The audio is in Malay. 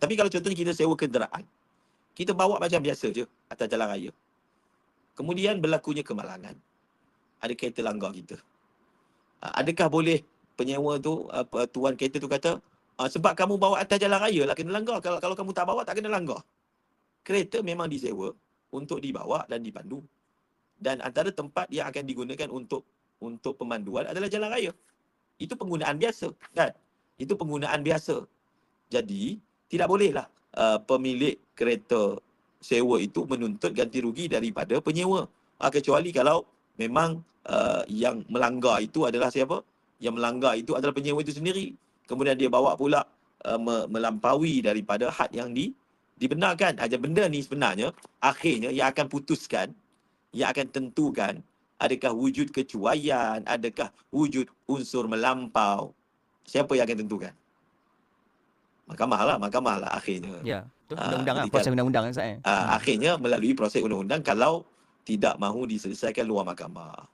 Tapi kalau contohnya kita sewa kenderaan, kita bawa macam biasa je atas jalan raya. Kemudian berlakunya kemalangan. Ada kereta langgar kita. Ah, adakah boleh penyewa tu, tuan kereta tu kata, ah, sebab kamu bawa atas jalan raya lah kena langgar. Kalau, kalau kamu tak bawa tak kena langgar. Kereta memang disewa untuk dibawa dan dipandu. Dan antara tempat yang akan digunakan untuk untuk pemanduan adalah jalan raya. Itu penggunaan biasa kan? Itu penggunaan biasa. Jadi, tidak bolehlah uh, pemilik kereta sewa itu menuntut ganti rugi daripada penyewa. Uh, kecuali kalau memang uh, yang melanggar itu adalah siapa? Yang melanggar itu adalah penyewa itu sendiri. Kemudian dia bawa pula uh, melampaui daripada had yang di, dibenarkan. Aja benda ni sebenarnya akhirnya yang akan putuskan, yang akan tentukan adakah wujud kecuaian, adakah wujud unsur melampau. Siapa yang akan tentukan? Mahkamah lah, mahkamah lah akhirnya. Ya, tu ah, undang-undang lah, proses undang-undang kan, Uh, akhirnya melalui proses undang-undang kalau tidak mahu diselesaikan luar mahkamah.